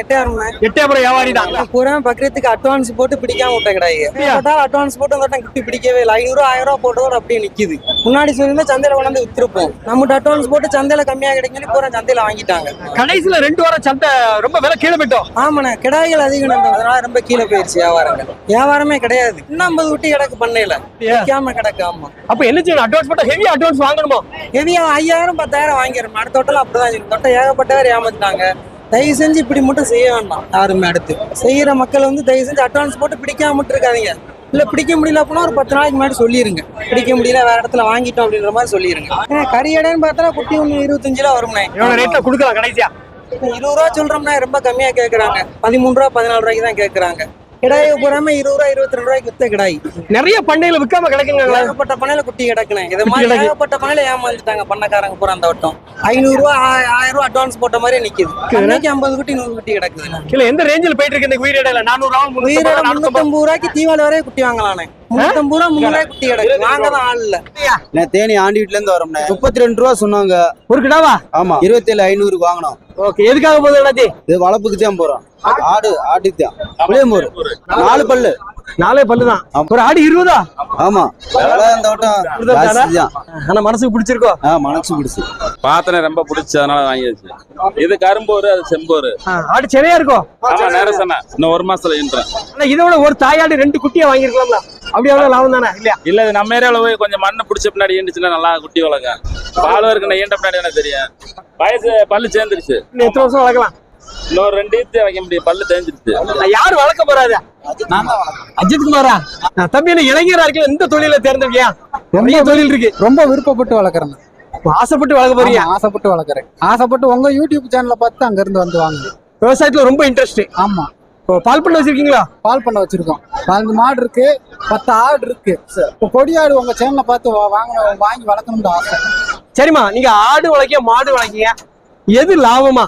எட்டயபுரம் வியாபாரி தான் பூரா பக்ரீத்துக்கு அட்வான்ஸ் போட்டு பிடிக்காம விட்ட கிடையாது அட்வான்ஸ் போட்டு அந்த கிஃப்ட் பிடிக்கவே இல்லை. ஐநூறு ஆயிரம் ரூபா போட்டு அப்படியே நிக்குது. முன்னாடி சொல்லியிருந்தா சந்தையில கொண்டாந்து வித்துருப்போம். நம்மகிட்ட அட்வான்ஸ் போட்டு சந்தையில கம்மியா கிடைக்கும் பூரா சந்தையில வாங்கிட்டாங்க. கடைசியில ரெண்டு வாரம் சந்தை ரொம்ப விலை கீழே போயிட்டோம். ஆமாண்ணே கிடாய்கள் அதிகம் ரொம்ப கீழே போயிடுச்சு வியாபாரங்கள் வியாபாரமே கிடையாது. இன்னும் ஐம்பது குட்டி கிடக்கு பண்ணையில. விற்காம கிடக்கு ஆமா. அப்ப என்ன செய்யணும் அட்வான்ஸ் போட்டா ஹெவி அட்வான்ஸ் வாங்கணுமா? ஹெவியா ஐயாயிரம் பத்தாயிரம் வாங்கிடுறோம். அடுத்த தொட்டில் அப்படிதான் தொட்டை ஏகப்பட்டவர் ஏமாத்திட்டாங்க. தயவு செஞ்சு இப்படி மட்டும் செய்ய வேண்டாம். யாருமே அடுத்து. செய்யற மக்கள் வந்து தயவு செஞ்சு அட்வான்ஸ் போட்டு பிடிக்காம மட்டும் இருக்காதீங்க. இல்ல பிடிக்க முடியல அப்படின்னா ஒரு பத்து நாளைக்கு முன்னாடி சொல்லிருங்க. பிடிக்க முடியல வேற இடத்துல வாங்கிட்டோம் அப்படின்ற மாதிரி சொல்லிருங்க. ஏன்னா கறி இடைன்னு பார்த்தா குட்டி ஒன்று இருபத்தஞ்சு ரூபா வரும்ண்ணே ரேட்ல கொடுக்கலாம் கடைசியா. இருபது ரூபா சொல்றோம்னா ரொம்ப கம்மியா கேக்குறாங்க. பதிமூணு ரூபா பதினாலு ரூபாய்க்கு தான் கேக்குறாங்க. கிடாயை பூராம இருபது ரூபா இருபத்தி ரெண்டு ரூபாய்க்கு வித்த கிடாய். நிறைய பண்ணையில விற்காம கிடைக்குங்களா? ஏகப்பட்ட பண்ணையில குட்டி கிடக்குனேன் இது மாதிரி. ஏகப்பட்ட பண்ணையில ஏமாந்துட்டாங்க பண்ணக்காரங்க பூரா அந்த வட்டம். ஐநூறு ரூபா ஆயிரம் ரூபா அட்வான்ஸ் போட்ட மாதிரி நிக்குது. அன்னைக்கு ஐம்பது குட்டி நூறு குட்டி கிடக்குது இல்ல எந்த ரேஞ்சில் போயிட்டு இருக்கு இந்த உயிரிடையில நானூறு ரூபா முந்நூறு உயிரோட ரூபா, நானூத்தம்பது முன்னூத்தம்பது ரூபாய்க்கு தீவாளி வரைய குட்டி வாங்கலானே தான் ஆள் இல்ல நான் தேனி ஆண்டி வீட்ல இருந்து வரோம்ண்ணே. முப்பத்தி ரெண்டு ரூபா சொன்னாங்க. ஒரு கிடாவா ஆமா. இருபத்தி ஏழு ஐநூறுக்கு வாங்கினோம். ஓகே எதுக்காக போகுது அண்ணாச்சி? இது வளர்ப்புக்கு தான் போறோம். ஆடு. ஆட்டு தான் புளியமூர் நாலு பல்லு. நாலே பல்லுதான். ஒரு ஆடு இருபதா? ஆமா. இந்த வட்டம் ஆனா மனசுக்கு பிடிச்சிருக்கோ? ஆ மனசு பிடிச்சு. பார்த்தனே ரொம்ப பிடிச்ச அதனால வாங்கியாச்சு. இது கரும்போரு அது செம்போரு. ஆடு சென்னையா இருக்கோ? ஆமா நேரம் சொன்னேன். இன்னும் ஒரு மாசத்துல ஈன்றேன். ஆனா இதை விட ஒரு தாயாடு ரெண்டு குட்டியா வாங்கிருக்கலாம்ல அப்படி எவ்வளவு லாபம் தானே இல்லையா? இல்ல இது நம்ம ஏரியாவில் போய் கொஞ்சம் மண்ணு பிடிச்ச பின்னாடி ஈண்டுச்சுன்னா நல்லா குட்டி வளர்க்க. பால் இருக்கு நான் ஈண்ட பின்னாடி எனக்கு தெரியும். வயசு பல்லு சேர்ந்துருச்சு. இன்னும் எத்தனை வருஷம் வளர்க்கலாம்? இன்னொரு ரெண்டு ஈத்து வைக்க முடியும் பல்லு தேஞ்சிருச்சு. யாரு வளர்க்க போறாரு? அஜித் குமாரா? நான் தம்பி இளைஞரா இருக்கு இந்த தொழில தேர்ந்தெடுக்கியா? நிறைய தொழில் இருக்கு. ரொம்ப விருப்பப்பட்டு வளர்க்குறேன் ஆசைப்பட்டு வளர்க்க போறீங்க ஆசைப்பட்டு வளர்க்குறேன். ஆசைப்பட்டு உங்க யூடியூப் சேனலை பார்த்து அங்க இருந்து வந்து வாங்க விவசாயத்துல ரொம்ப இன்ட்ரெஸ்ட் ஆமா. பால் பண்ண வச்சிருக்கீங்களா? பால் பண்ண வச்சிருக்கோம். பதினஞ்சு மாடு இருக்கு பத்து ஆடு இருக்கு. இப்போ கொடியாடு உங்க சேனலை பார்த்து வா- வாங்கணும் வாங்கி வளர்க்கணும்னு ஆசை. சரிம்மா நீங்க ஆடு வளர்க்க மாடு வளர்க்கீங்க எது லாபமா?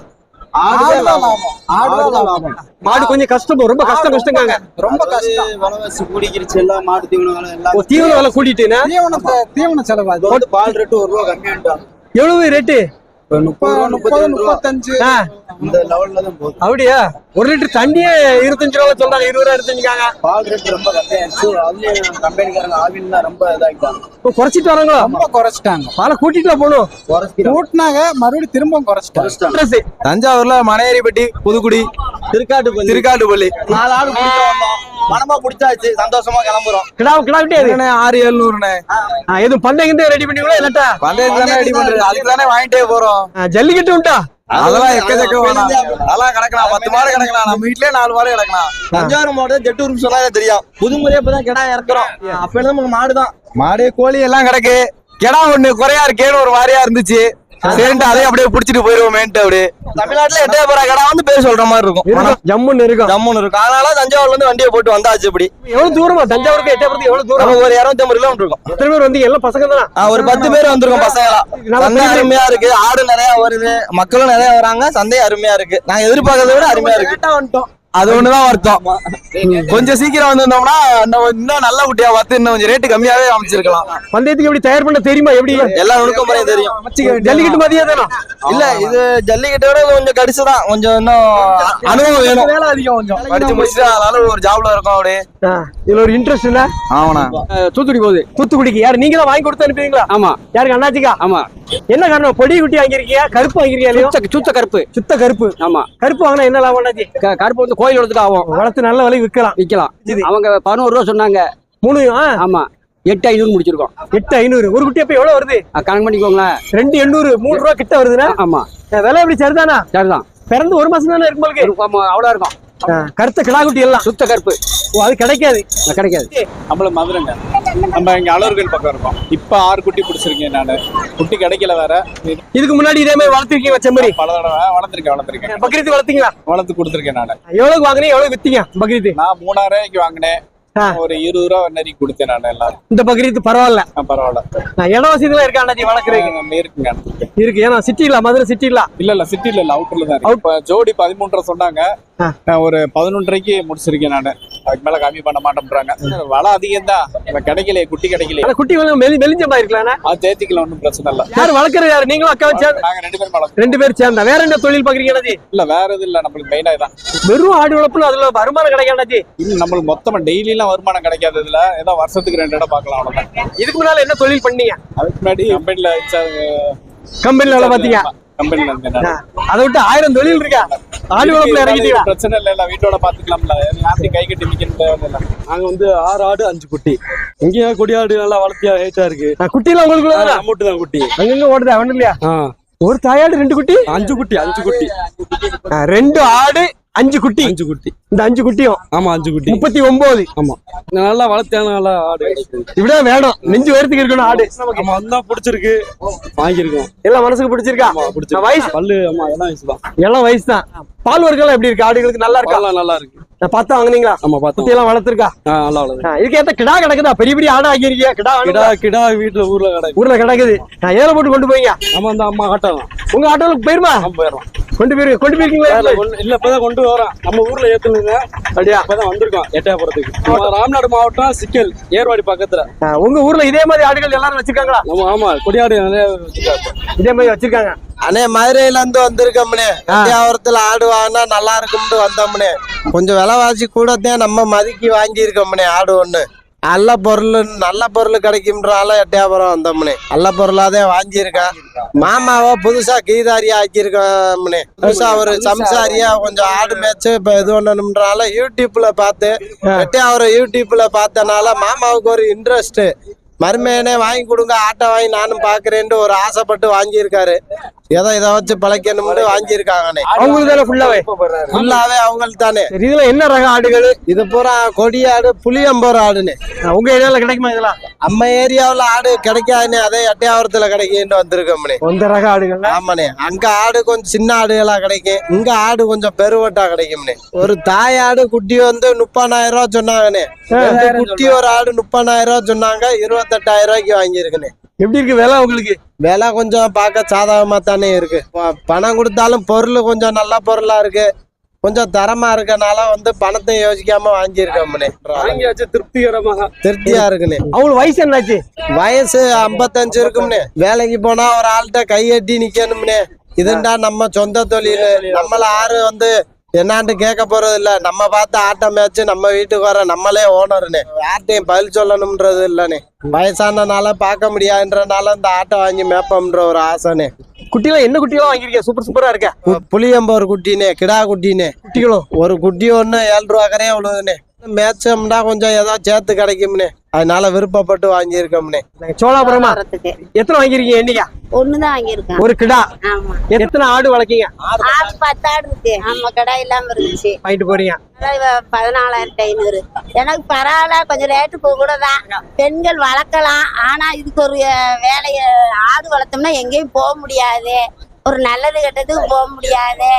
மாடு கொஞ்சம் கஷ்டம் ரொம்ப கஷ்டம் கஷ்டங்காங்க ரொம்ப கஷ்டம். விலைவாசி கூடிக்கிருச்சு எல்லாம் மாட்டு தீவன விலை ஓ, எல்லாம் தீவன விலை கூட்டிட்டுனா தீவனத்தை தீவன செலவு அது. பால் ரேட்டு ஒரு ரூபா கம்மியாட்டாங்க எவ்வளவு ரேட்டு இப்போ முப்பது முப்பது முப்பத்தஞ்சு. இந்த லெவல்ல தான் போகுது. அப்படியா? ஒரு லிட்டர் தண்ணியே இருபத்தஞ்சு ரூபா சொல்றாங்க இருபது ரூபா இருபத்தஞ்சுக்காங்க பால் ரேட்டு ரொம்ப கம்மியாயிருச்சு அதுலயும் கம்பெனிக்காரங்க ஆவின்லாம் ரொம்ப இதாகிட்டாங்க இப்போ குறைச்சிட்டு வராங்களோ? ரொம்ப குறைச்சிட்டாங்க. பாலை கூட்டிட்டுல போகணும். கூட்டினாங்க மறுபடியும் திரும்பவும் குறைச்சிட்டாங்க. தஞ்சாவூர்ல மனையேரிப்பட்டி புதுக்குடி திருக்காட்டுப்பள்ளி. திருக்காட்டுப்பள்ளி. நாலு ஆடு பிடிக்க வந்தோம். மனமா பிடிச்சாச்சு சந்தோஷமா கிளம்புறோம். கிடா கிடா விட்டு எது? ஆறு எழுநூறுண்ணே. எதுவும் பந்தயங்கிட்ட ரெடி பண்ணிங்களா இல்லாட்டா? தானே ரெடி பண்றது. அதுக்கு தானே வாங்கிட்டே போறோம். ஜல்லிக்கட்டு உண்டா? அதெல்லாம் எக்கச்சக்க வேணாம். அதெல்லாம் கிடக்கலாம். பத்து மாடு கிடக்கலாம். நம்ம வீட்லயே நாலு மாடு கிடக்கலாம். தஞ்சாவூர் மாடு ஜெட்டூர் சொன்னா தெரியும். புதுமுறையா இப்பதான் கிடா இறக்குறோம். அப்ப நமக்கு மாடு தான் மாடு கோழி எல்லாம் கிடக்கு. கிடா ஒண்ணு குறையா இருக்கேன்னு ஒரு வாரியா இருந்துச்சு. சரின்ட்டு அதே அப்படியே புடிச்சிட்டு போயிருவோமேன்ட்டு அப்படியே. தமிழ்நாட்டுல எட்டயபுரா கடை வந்து பேர் சொல்ற மாதிரி இருக்கும். ஜம்முன்னு இருக்கும். ஜம்முன்னு இருக்கும். அதனால தஞ்சாவூர்ல இருந்து வண்டியை போட்டு வந்தாச்சு இப்படி. எவ்வளவு தூரமா? தஞ்சாவூருக்கு எட்டயபுரத்துக்கு எவ்வளவு தூரம்? ஒரு இருநூத்தி ஐம்பது கிலோமீட்டர் இருக்கும். எத்தனை பேர் வந்து எல்லாம் பசங்க தானே? ஒரு பத்து பேர் வந்திருக்கோம் பசங்களா சந்தை அருமையா இருக்கு. ஆடு நிறைய வருது. மக்களும் நிறைய வராங்க. சந்தை அருமையா இருக்கு. நாங்க எதிர்பார்க்கறத விட அருமையா இருக்கு. அது ஒண்ணுதான் வருத்தம் கொஞ்சம் சீக்கிரம் வந்திருந்தோம்னா நம்ம இன்னும் நல்ல குட்டியா பார்த்து இன்னும் கொஞ்சம் ரேட்டு கம்மியாவே அமைச்சிருக்கலாம் பந்தயத்துக்கு எப்படி தயார் பண்ண தெரியுமா? எப்படி? எல்லா நுணுக்கம் முறையும் தெரியும். ஜல்லிக்கட்டு மதியா தானே? இல்ல இது ஜல்லிக்கட்டோட கொஞ்சம் கடிச்சுதான் கொஞ்சம் இன்னும் அனுபவம் வேணும். வேலை அதிகம் கொஞ்சம். படிச்சு முடிச்சுட்டு அதனால ஒரு ஜாப்ல இருக்கோம் அப்படியே. ஆ, இதுல ஒரு இன்ட்ரெஸ்ட் இல்ல? ஆமாண்ணா. தூத்துக்குடி போகுது. தூத்துக்குடிக்கு. யார் நீங்க தான் வாங்கி கொடுத்து அனுப்புவீங்களா? ஆமா. யாருக்கு அண்ணாச்சிக்கா? ஆமா. என்ன காரணம்? பொடி குட்டி வாங்கிருக்கீங்க கருப்பு வாங்கிருக்கீங்க இல்லையோ சுத்த கருப்பு. சுத்த கருப்பு. ஆமா. கருப்பு வாங்கினா என்ன லாபம் கருப்பு வந்து கோயில் இடத்துக்கு ஆகும் வளர்த்து நல்ல விலை விற்கலாம். விக்கலாம் இது. அவங்க பதினோரு ரூபா சொன்னாங்க. மூணு ஆமா. எட்டு ஐநூறு முடிச்சிருக்கோம். எட்டு ஐநூறு. ஒரு குட்டி அப்ப எவ்வளவு வருது? கணக்கு பண்ணிக்கோங்களேன். ரெண்டு எண்ணூறு. மூணு ரூபா கிட்ட வருதுன்னா ஆமா. விலை எப்படி சரிதானா? சரிதான். பிறந்து ஒரு மாசம் தானே இருக்கும். அவ்வளவு இருக்கும். கருத்த கிடா குட்டி எல்லாம். சுத்த கருப்பு. ஓ அது கிடைக்காது. கிடைக்காது. நம்மள மதுரைங்க. நம்ம இங்க அலர்கோயில் பக்கம் இருக்கோம். இப்ப ஆறு குட்டி பிடிச்சிருக்கேன் நானு. குட்டி கிடைக்கல வேற. இதுக்கு முன்னாடி இதே மாதிரி வளர்த்துருக்கீங்க வச்ச மாதிரி. பல தடவை வளர்த்துருக்கேன் வளர்த்துருக்கேன். பக்ரீத்து வளர்த்தீங்களா? வளர்த்து கொடுத்துருக்கேன் நானு. எவ்வளவு வாங்கினீங்க? எவ்வளவு வித்தீங்க? பக்ரீத்து நான் மூணாயிரம் ரூபாய்க்கு வாங்கினேன். ஒரு இருபது ரூபா நெறி கொடுத்தேன் நான் எல்லாரும் இந்த பக்ரீத்து பரவாயில்ல. பரவாயில்ல. நான் இட வசதிலாம் இருக்கா அண்ணாச்சி? வளர்க்குறதுக்கு? ஆ, இருக்குங்க இருக்கு. ஏன்னா சிட்டி இல்ல மதுரை சிட்டி இல்ல இல்ல இல்ல சிட்டில இல்ல அவுட்டர்ல தான் ஜோடி பதிமூன்றரை சொன்னாங்க. நான் ஒரு பதினொன்றரைக்கு முடிச்சிருக்கேன் நான். அதுக்கு மேல கம்மி பண்ண மாட்டேன்றாங்க. வலை அதிகம் தான் கிடைக்கலையே குட்டி கிடைக்கலையே. ஆனா குட்டி கொஞ்சம் மெலி மெலிஞ்ச மாதிரி இருக்கலாம் அது தேத்திக்கலாம் ஒன்றும் பிரச்சனை இல்ல. யார் வளர்க்கறது யாரு? நீங்களும் அக்காவும் சேர்ந்து நாங்க ரெண்டு பேரும் வளர்க்கணும் ரெண்டு பேரும் சேர்ந்தா. வேற என்ன தொழில் பாக்குறீங்க இல்ல வேற இது இல்ல. நம்மளுக்கு மெயினா இதான். வெறும் ஆடு வளர்ப்புல அதுல வருமானம் கிடைக்காண்டாச்சி இல்ல நம்மளுக்கு மொத்தமா டெய்லி எல்லாம் வருமானம் கிடைக்காது இதுல. ஏதோ வருஷத்துக்கு ரெண்டு இடம் பார்க்கலாம் அவ்வளவுதான். இதுக்கு முன்னால என்ன தொழில் பண்ணீங்க? அதுக்கு முன்னாடி கம்பெனில கம்பெனில வேலை பாத்தீங்க கம்பெனில. அதை விட்டு ஆயிரம் தொழில் இருக்கா? ஆடு வளர்ப்புல இறங்கிட்டீங்களா பிரச்சனை இல்ல இல்ல வீட்டோட பாத்துக்கலாம்ல. யார்ட்டையும் கை கட்டி நிக்கணும் நாங்க வந்து ஆறு ஆடு அஞ்சு குட்டி. இங்கேயும் கொடியாடு நல்லா வளர்த்தியா ஹைட்டா இருக்கு. குட்டிலாம் உங்களுக்கு நம்மட்டு தான் குட்டி. அங்கங்க ஓடுதா ஒண்ணு இல்லையா? ஒரு தாயாடு ரெண்டு குட்டி? அஞ்சு குட்டி அஞ்சு குட்டி. ரெண்டு ஆடு அஞ்சு குட்டி. அஞ்சு குட்டி. இந்த அஞ்சு குட்டியும்? ஆமா அஞ்சு குட்டி. முப்பத்தி ஒன்பது ஆமா. நல்லா வளர்த்தியான நல்லா ஆடு. இப்படிதான் வேணும். நெஞ்சு உயரத்துக்கு இருக்கணும் ஆடு. ஆமா அதுதான் பிடிச்சிருக்கு. வாங்கியிருக்கோம். எல்லாம் மனசுக்கு பிடிச்சிருக்கா? பிடிச்சிருக்கு. வயசு பல்லு ஆமா எல்லாம் வயசு தான். எல்லாம் வயசு தான். பால் வர்க்கம் எப்படி இருக்கு? ஆடுகளுக்கு நல்லா இருக்கா? நல்லா இருக்கு. பார்த்தா வாங்குனீங்களா? ஆமா பார்த்தோம் குட்டி எல்லாம் வளர்த்துருக்கா? நல்லா வளருது இதுக்கு ஏத்த கிடா கிடக்குதா? பெரிய பெரிய ஆடு ஆக்கியிருக்கியா கிடா கிடா? கிடா வீட்டுல ஊர்ல கிடக்கு. ஊர்ல கிடக்குது. நான் ஏற போட்டு கொண்டு போய்ங்க ஆமா அந்த அம்மா ஆட்டம் உங்க ஆட்டோவுக்கு போயிருமா? ஆமா போயிடலாம் கொண்டு போயிரு கொண்டு போயிருக்கீங்களா இல்ல? இப்பதான் கொண்டு வரோம். நம்ம ஊர்ல ஏத்துனுங்க. அப்படியா? இப்பதான் வந்திருக்கோம் எட்டயபுரத்துக்கு. ராம்நாடு மாவட்டம் சிக்கல் ஏர்வாடி பக்கத்துல. உங்க ஊர்ல இதே மாதிரி ஆடுகள் எல்லாரும் வச்சிருக்காங்களா? ஆமா கொடியாடு நிறைய வச்சிருக்காங்க. இதே மாதிரி வச்சிருக்காங்க. அண்ணே மதுரையில இருந்து வந்திருக்கோம்னே. வியாபாரத்துல ஆடு வாங்கினா நல்லா இருக்கும்னு வந்தோம்னே. கொஞ்சம் விலைவாசி கூடத்தான் நம்ம மதிக்கி வாங்கியிருக்கோம்னே ஆடு ஒண்ணு. நல்ல பொருள் நல்ல பொருள் கிடைக்கும்ன்றால எட்டயபுரம் வந்தோம்னே. நல்ல பொருளாதான் வாங்கியிருக்கேன். மாமாவை புதுசா கீதாரியா ஆக்கியிருக்கோம்னே. புதுசா ஒரு சம்சாரியா கொஞ்சம் ஆடு மேய்ச்சு இப்ப இது பண்ணணும்ன்றால யூடியூப்ல பார்த்து எட்டயபுரம் யூடியூப்ல பார்த்தனால மாமாவுக்கு ஒரு இன்ட்ரெஸ்ட் மருமையனே வாங்கி கொடுங்க ஆட்டை வாங்கி நானும் பாக்குறேன்ட்டு ஒரு ஆசைப்பட்டு வாங்கியிருக்காரு. ஏதோ இதை வச்சு பழைக்கணும்னு வாங்கியிருக்காங்கண்ணே. அவங்களுக்கு தானே ஃபுல்லாவே ஃபுல்லாவே அவங்களுக்கு தானே. இதுல என்ன ரக ஆடுகள்? இது பூரா கொடியாடு புளியம்பூர் ஆடுனே ஆ, உங்க ஏரியால கிடைக்குமா இதெல்லாம்? நம்ம ஏரியாவுல ஆடு கிடைக்காதுண்ணே. அதே எட்டையாவரத்துல கிடைக்குன்னு வந்திருக்கோம்னே சொந்த ரக ஆடுகள் ஆமாண்ணே. அங்க ஆடு கொஞ்சம் சின்ன ஆடுகளா கிடைக்கும். இங்க ஆடு கொஞ்சம் பெருவட்டா கிடைக்கும்ண்ணே. ஒரு தாயாடு குட்டி வந்து முப்பதாயிரம் ரூபா சொன்னாங்கண்ணே. குட்டி ஒரு ஆடு முப்பதாயிரம் ரூபா சொன்னாங்க. இருபத்தெட்டாயிரம் ரூபாய்க்கு வாங்கியிருக்கேனே. எப்படி இருக்கு விலை உங்களுக்கு? விலை கொஞ்சம் பார்க்க சாதகமா தானே இருக்கு பணம் கொடுத்தாலும் பொருள் கொஞ்சம் நல்ல பொருளா இருக்கு. கொஞ்சம் தரமா இருக்கனால வந்து பணத்தை யோசிக்காம வாங்கியிருக்கோம்னே. வாங்கியாச்சு திருப்திகரமாக. திருப்தியா இருக்குண்ணே அவங்களுக்கு வயசு என்னாச்சு? வயசு ஐம்பத்தஞ்சு இருக்கும்னே. வேலைக்கு போனா ஒரு ஆள்கிட்ட கையெட்டி நிக்கணும்னே. இதுண்டா நம்ம சொந்த தொழில். நம்மள ஆறு வந்து என்னான்ட்டு கேட்க போறது இல்ல நம்ம பார்த்து ஆட்டம் மேய்ச்சு நம்ம வீட்டுக்கு வர நம்மளே ஓனருனே யார்ட்டையும் பதில் சொல்லணும்ன்றது இல்லனே. வயசானனால பார்க்க முடியாதுன்றனால இந்த ஆட்டை வாங்கி மேப்பம்ன்ற ஒரு ஆசைனே. குட்டிலாம் என்ன குட்டிலாம் வாங்கிருக்கீங்க சூப்பர் சூப்பரா இருக்கா. கு- புளியம்பர் குட்டினே கிடா குட்டினே குட்டிகளும் ஒரு குட்டி ஒண்ணு ஏழு ரூபா கரையே விழுதுனே. மேய்ச்சோம்னா கொஞ்சம் ஏதோ சேர்த்து கிடைக்கும்னே. அதனால விருப்பப்பட்டு வாங்கியிருக்கோம்னே. சோழாபுரமா? எத்தனை வாங்கிருக்கீங்க என்னைக்கா ஒண்ணுதான் வாங்கியிருக்கேன் ஒரு கிடா? ஆமா. எத்தனை ஆடு வளர்க்கீங்க? ஆடு பத்து ஆடு இருக்கு. ஆமா கடை இல்லாம இருந்துச்சு. வாங்கிட்டு போறீங்க? பதினாலாயிரத்தி ஐநூறு. எனக்கு பரவாயில்ல கொஞ்சம் ரேட்டு கூட தான் பெண்கள் வளர்க்கலாம். ஆனா இதுக்கு ஒரு வேலைய ஆடு வளர்த்தோம்னா எங்கேயும் போக முடியாது. ஒரு நல்லது கெட்டதுக்கு போக முடியாது.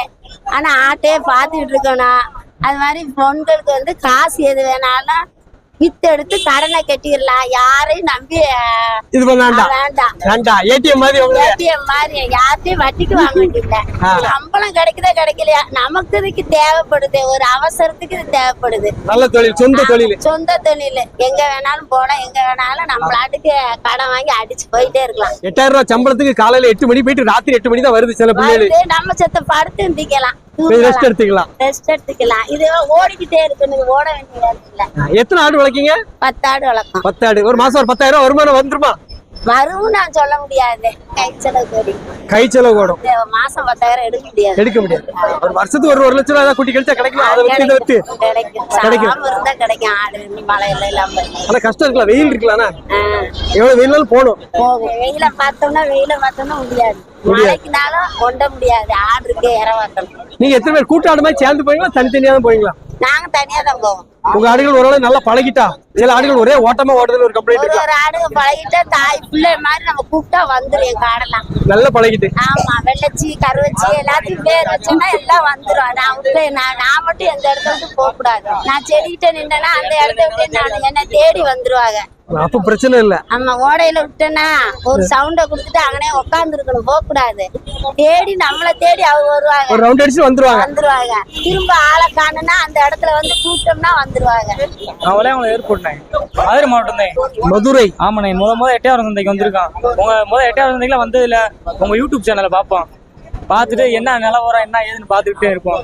ஆனா ஆட்டே பார்த்துக்கிட்டு இருக்கணும். அது மாதிரி பெண்களுக்கு வந்து காசு எது வேணாலும் வித்து எடுத்து கடனை கட்டிடலாம். யாரையும் நம்பி இது வேண்டாம். வேண்டாம். ஏடிஎம் மாதிரி ஏடிஎம் மாதிரி யார்ட்டையும் வட்டிக்கு வாங்க வேண்டியதில்ல. சம்பளம் கிடைக்குதா கிடைக்கலையா? நமக்கு இதுக்கு தேவைப்படுது? ஒரு அவசரத்துக்கு இது தேவைப்படுது. நல்ல தொழில் சொந்த தொழில். சொந்த தொழில். எங்க வேணாலும் போலாம் எங்க வேணாலும் நம்மளாட்டுக்கு கடன் வாங்கி அடிச்சு போயிட்டே இருக்கலாம். எட்டாயிரம் ரூபாய் சம்பளத்துக்கு காலையில எட்டு மணி போயிட்டு ராத்திரி எட்டு மணி தான் வருது சில பிள்ளைகள். நம்ம செத்த படுத்து இருந்திக்கலாம் ரெஸ்ட் எடுத்துக்கலாம். ரெஸ்ட் எடுத்துக்கலாம். இது ஓடிக்கிட்டே இருக்கணும் ஓட வேண்டிய எத்தனை ஆடு வளர்க்கீங்க? பத்தாடு வளர்க்கும் பத்து ஆடு ஒரு மாசம் ஒரு பத்தாயிரம் வருமானம் வந்துருமா? வரும் நான் சொல்ல முடியாது. கை செலவு கோடி. கை செலவு ஓடும் இந்த மாசம் பத்தாயிரம் எடுக்க முடியாது. எடுக்க முடியாது. ஒரு வருஷத்துக்கு ஒரு ஒரு லட்சம் ரூபாய் குட்டி கழிச்சா கிடைக்குமா? அதை வச்சு இதை வச்சு கிடைக்கும் இருந்தா கிடைக்கும். ஆடு மழை எல்லாம் இல்லாம. ஆனா கஷ்டம் இருக்கலாம் வெயில் இருக்கலாம் எவ்வளவு வெயிலாலும் போகணும். வெயில பார்த்தோம்னா வெயில பார்த்தோம்னா முடியாது. மழைக்குனாலும் கொண்ட முடியாது. ஆடு இருக்கு இறவாக்கணும் நீங்க எத்தனை பேர் கூட்டாடு மாதிரி சேர்ந்து போவீங்களா? தனித்தனியா தான் போவீங்களா? நாங்க தனியா தான் போவோம். உங்க ஆடுகள் ஓரளவு நல்லா பழகிட்டா? சில ஆடுகள் ஒரே ஓட்டமா ஓடுறதுல ஒரு கம்ப்ளைண்ட் இருக்கா? ஒரு ஆடு பழகிட்டா தாய் பிள்ளை மாதிரி நம்ம கூப்பிட்டா வந்துரும் எங்க ஆடெல்லாம் நல்லா பழகிட்டு. ஆமா வெள்ளச்சி கருவச்சி எல்லாத்தையும் பேர் வச்சோன்னா எல்லாம் வந்துரும். நான் விட்டு நான் நான் மட்டும் எந்த இடத்த விட்டு போக கூடாது நான் செடிகிட்ட நின்னேன்னா அந்த இடத்த விட்டு நான் என்னை தேடி வந்துருவாங்க. அப்ப பிரச்சனை இல்ல. நம்ம ஓடையில விட்டோன்னா ஒரு சவுண்ட கொடுத்துட்டு அங்கனே உட்கார்ந்து இருக்கணும் போக கூடாது தேடி நம்மள தேடி அவங்க வருவாங்க. ஒரு ரவுண்ட் அடிச்சு வந்துருவாங்க. வந்துருவாங்க. திரும்ப ஆளை காணுனா அந்த இடத்துல வந்து கூட்டம்னா வந்துருவாங்க. அவளே அவங்களை ஏற்பட்டாங்க மதுரை மாவட்டம் தான் மதுரை. ஆமாண்ணே முத முத எட்டையாவது சந்தைக்கு வந்திருக்கான். உங்க முத எட்டையாவது சந்தைக்குலாம் வந்ததுல உங்க யூடியூப் சேனலை பார்ப்போம். பார்த்துட்டு என்ன நிலவரம் என்ன ஏதுன்னு பார்த்துக்கிட்டே இருப்போம்.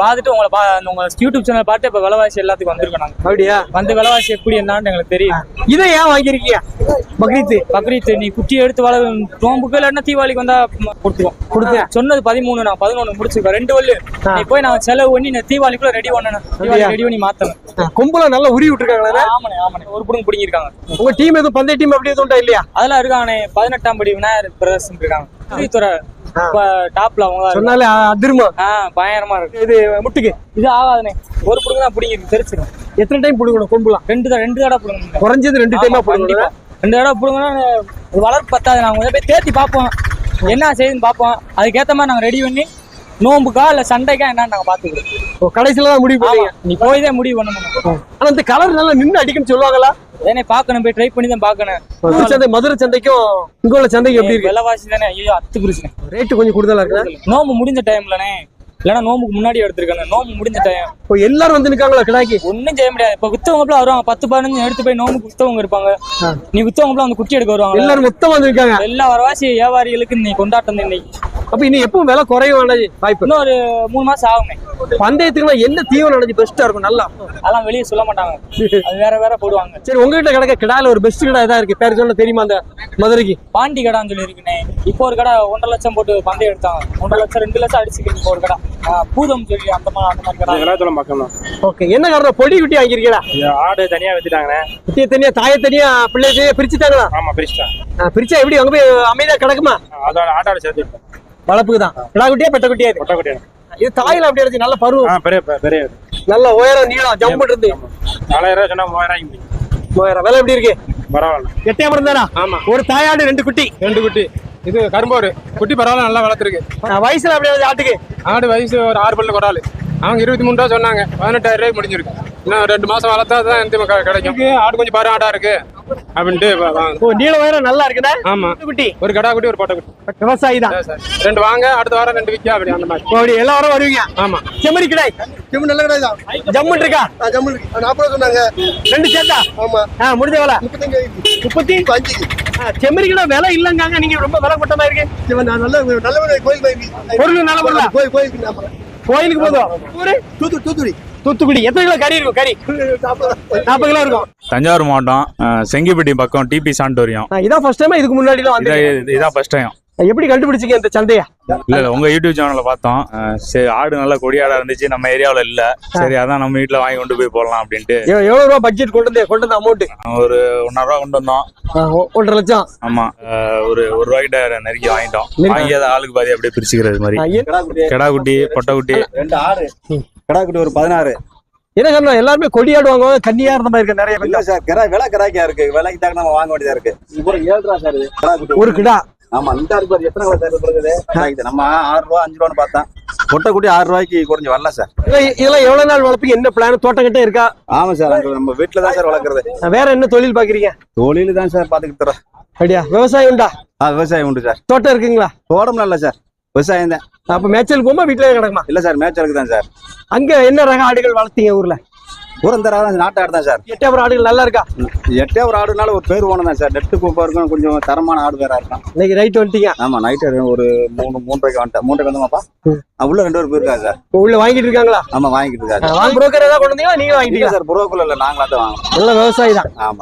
பார்த்துட்டு உங்களை பா உங்க யூடியூப் சேனல் பார்த்து இப்போ விலைவாசி எல்லாத்துக்கும் வந்திருக்கோம் நாங்கள் அப்படியா? வந்து விலைவாசி எப்படி என்னன்னு எங்களுக்கு தெரியும். இதை ஏன் வாங்கியிருக்கீங்க? பக்ரீத் பக்ரீத் நீ குட்டி எடுத்து வள நோம்புக்கு இல்லைன்னா தீபாவளிக்கு வந்தா கொடுத்துருவோம். கொடுத்தேன். சொன்னது பதிமூணு நான் பதினொன்று முடிச்சிருக்கோம் ரெண்டு வல்லு நீ போய் நான் செலவு பண்ணி நான் தீபாவளிக்குள்ள ரெடி பண்ணணும். ரெடி பண்ணி மாத்தணும். கொம்புல நல்லா உருவி விட்டுருக்காங்களே ஆமாண்ணே ஆமாண்ணே. ஒரு புடுங்க பிடிங்கிருக்காங்க உங்க டீம் எதுவும் பந்தய டீம் அப்படி எதுவும் உண்டா இல்லையா? அதெல்லாம் இருக்காங்கண்ணே. பதினெட்டாம் படி விநாயகர் பிரதர்ஸ் இருக்காங்க. துறை டாப்ல அவங்க. சொன்னாலே அதிர்மா? பயங்கரமா இருக்கு. இது முட்டுக்கு. இது ஆகாதுண்ணே. ஒரு புடுங்க தான் பிடிங்கிருக்கு தெரிச்சிடும் எத்தனை டைம் பிடுங்கணும்? கொம்புலாம். ரெண்டு தான் ரெண்டு தடவை பிடுங்க குறைஞ்சது ரெண்டு டைமா பிடுங்கணும். ரெண்டு தடவை பிடுங்கன்னா வளர்ப்பு பத்தாது நாங்க முதல்ல போய் தேத்தி பார்ப்போம். என்ன செய்யுதுன்னு பார்ப்போம். அதுக்கேத்த மாதிரி நாங்க ரெடி பண்ணி நோம்புக்கா இல்ல சண்டைக்கா என்னன்னு நாங்க பாத்துக்கிறோம் ஓ, கடைசியில தான் முடிவு ஆமா. பண்ணுவீங்க நீ போய் தான் முடிவு பண்ணணும். ஆனா இந்த கலர் நல்லா நின்னு அடிக்குன்னு சொல்லுவாங்களா? ஏன்னா பார்க்கணும் போய் ட்ரை பண்ணி தான் பார்க்கணும் ஊர் சந்தை மதுரை சந்தைக்கும் இங்க உள்ள சந்தைக்கு எப்படி இருக்கு? விலைவாசி தானே? ஐயோ அத்து பிரச்சனை ரேட்டு கொஞ்சம் கூடுதலா இருக்கு? நோம்பு முடிஞ்ச டைம்லனே இல்லைன்னா நோம்புக்கு முன்னாடி எடுத்திருக்கேன். நோம்பு முடிஞ்ச டைம் இப்போ எல்லாரும் வந்து நிக்காங்களா கிடாக்கி ஒன்றும் செய்ய முடியாது. இப்போ வித்தவங்க வருவாங்க. பத்து பதினஞ்சு எடுத்து போய் நோம்புக்கு வித்தவங்க இருப்பாங்க. நீ வித்தவங்க வந்து குட்டி எடுக்க வருவாங்க எல்லாரும் மொத்தம் வந்து நிக்காங்க. எல்லா வரவாசி வியாபாரிகளுக்கு நீ கொண்டாட்டம் இன்னைக்கு. அப்ப இனி எப்பவும் விலை குறையும் வேண்டாம் வாய்ப்பு இன்னும் ஒரு மூணு மாசம் ஆகுமே. பந்தயத்துக்குலாம் என்ன தீவனம் நினைச்சு பெஸ்டா இருக்கும்? நல்லா. அதெல்லாம் வெளியே சொல்ல மாட்டாங்க. அது வேற வேற போடுவாங்க. சரி உங்ககிட்ட கிடக்க கிடால ஒரு பெஸ்ட் கடை இதா இருக்கு? பேர் சொன்ன தெரியுமா அந்த மதுரைக்கு? பாண்டி கடான்னு சொல்லி இருக்குண்ணே இப்போ ஒரு கடை ஒன்றரை லட்சம் போட்டு பந்தயம் எடுத்தாங்க. ஒன்றரை லட்சம் ரெண்டு லட்சம் அடிச்சுக்கிட்டு இப்போ ஒரு கடை. பூதம் சொல்லி அந்த மாதிரி அந்த மாதிரி கடை. விளையாட்டுல மக்கள் ஓகே என்ன காரணம்? பொடி குட்டி வாங்கிருக்கீங்களா ஆடு தனியா வச்சுட்டாங்கண்ணே குட்டியை தனியா தாயை தனியா பிள்ளைய பிரிச்சுட்டாங்களா? ஆமா பிரிச்சுட்டா ஆ, பிரிச்சா எப்படி? அங்க போய் அமைதியா கிடக்குமா? அதோட ஆட்டாட சேர்த்து வளர்ப்புக்கு தான் கிடா குட்டியா பெட்ட குட்டியா இது? கொட்டை கொட்டியா இது தாயில அப்படி இருந்துச்சு நல்ல பருவம். பெரிய பெரிய நல்ல உயரம் நீளம் ஜம்பு இருந்து. நாலாயிரம் சொன்னா மூவாயிரம் உயரம் விலை எப்படி இருக்கு? பரவாயில்ல. எட்டையாபுரம் தானா? ஆமா. ஒரு தாயாடு ரெண்டு குட்டி. ரெண்டு குட்டி. இது கரும்போரு குட்டி பரவாயில்ல நல்லா வளர்த்துருக்கு. வயசுல அப்படி இருந்துச்சு ஆட்டுக்கு? ஆடு வயசு ஒரு ஆறு பல்லு ஆளு. அவங்க இருபத்தி மூணு ரூபா சொன்னாங்க. பதினெட்டாயிரம் ரூபாய்க்கு முடிஞ்சிருக்கு. இன்னும் ரெண்டு மாசம் வளர்த்தா தான் இந்த க- கிடைக்கும். ஆடு கொஞ்சம் பாரு ஆடா இருக்கு. அப்படின்ட்டு நீள உயரம் நல்லா இருக்குதா? ஆமா. குட்டி ஒரு கடா குட்டி ஒரு பொட்டை குட்டி. விவசாயி தான். ரெண்டு வாங்க அடுத்த வாரம் ரெண்டு விற்க அப்படி அந்த மாதிரி. அப்படி எல்லா வாரம் வருவீங்க? ஆமா. செம்மறி கிடாய் ஜம்மு நல்ல கடை தான் ஜம்மு இருக்கா. ஜம்மு நாற்பது சொன்னாங்க. ரெண்டு சேர்த்தா? ஆமா. ஆ முடிஞ்ச வேலை. முப்பத்தஞ்சு முப்பத்தி? அஞ்சு ஆ, செம்மறி கிடா விலை இல்லைங்காங்க. நீங்க ரொம்ப விலை கொட்டமா இருக்கு. நல்ல நல்ல கோயில் பொருள் நல்ல பொருளா? கோயில் கோயில் ஆமா கோயிலுக்கு போதும். ஊரு? தூத்துக்குடி தூத்துக்குடி. தூத்துக்குடி. எத்தனை கிலோ கறி இருக்கும்? கறி. நாற்பது கிலோ இருக்கும். தஞ்சாவூர் மாவட்டம் செங்கிப்பட்டி பக்கம் டிபி சாண்டோரியம். இதான் ஃபர்ஸ்ட் டைம் இதுக்கு முன்னாடி இதான் ஃபர்ஸ்ட் டைம் எப்படி கண்டுபிடிச்சீங்க இந்த சந்தையா இல்ல இல்ல உங்க யூடியூப் சேனல்ல பார்த்தோம். சரி ஆடு நல்ல கொடியாடா இருந்துச்சு நம்ம ஏரியாவுல இல்ல. சரி அதான் நம்ம வீட்ல வாங்கி கொண்டு போய் போடலாம் அப்படின்ட்டு. எவ்வ- எவ்வளவு ரூபா பட்ஜெட் கொண்டு வந்து கொண்டு வந்த அமௌண்ட் ஒரு ஒன்னரை ரூபா கொண்டு வந்தோம். ஒன்றரை லட்சம். ஆமா ஒரு ஒரு ரூபாய்கிட்ட நெருக்கி வாங்கிட்டோம். வாங்கி அதை ஆளுக்கு பாதி அப்படியே பிரிச்சுக்கிறது மாதிரி. கெடா குட்டி பொட்டை குட்டி ரெண்டு ஆடு. கடா குட்டி ஒரு பதினாறு. என்ன காரணம் எல்லாருமே கொடியாடு வாங்குவாங்க கன்னியா இருந்த மாதிரி இருக்கு நிறைய பேர். சார் கிரா விலை கிராக்கியா இருக்கு? விலைக்கு தாக்க நம்ம வாங்க வேண்டியதா இருக்கு? இது ஒரு ஏழு ரூபா சார் இது கடா. குட்டி ஒரு கிடா. ஆமா இந்த பாரு, எத்தனை கிலோ சார் இருக்குது நம்ம ஆறு ரூபா அஞ்சு ரூபான்னு பார்த்தேன் பொட்டை குட்டி ஆறு ரூபாய்க்கு குறைஞ்சு வரல சார். இதெல்லாம் எவ்வளவு நாள் வளர்ப்பீங்க? என்ன பிளான் தோட்டம் கிட்ட இருக்கா? ஆமா சார். நம்ம வீட்டுல தான் சார் வளர்க்குறது. வேற என்ன தொழில் பாக்குறீங்க? தொழில் தான் சார் பாத்துக்கிட்டு தரோம் அப்படியா? விவசாயம் உண்டா? ஆ விவசாயம் உண்டு சார். தோட்டம் இருக்குங்களா? தோட்டம் இல்ல சார். விவசாயம் தான். அப்ப மேய்ச்சல் போகும்போது வீட்டுல கிடக்குமா? இல்ல சார். மேய்ச்சலுக்கு தான் சார். அங்க என்ன ரக ஆடுகள் வளர்த்தீங்க ஊர்ல? ஊரம் தர நாட்டு ஆடு தான் சார் எட்டாபுரம் ஆடுகள் நல்லா இருக்கா? எட்டே ஒரு ஆடுனால ஒரு பேர் போனதான் சார். நெட்டு கூப்பா இருக்கும் கொஞ்சம் தரமான ஆடு வேற இருக்கும் இன்னைக்கு ரைட் வந்துட்டீங்க? ஆமா நைட்டு ஒரு மூணு மூன்றரைக்கு வந்துட்டேன் மூன்றரைக்கு வந்தோமாப்பா? உள்ள ரெண்டு பேர் போயிருக்காங்க சார். உள்ள வாங்கிட்டு இருக்காங்களா? ஆமா வாங்கிட்டு இருக்காரு வாங்க புரோக்கர் ஏதாவது கொண்டு வந்தீங்களா? நீங்க இல்ல வாங்கிட்டீங்களா? சார் புரோக்குள்ள இல்ல நாங்களா தான் வாங்கணும் நல்ல விவசாயி தான் ஆமா.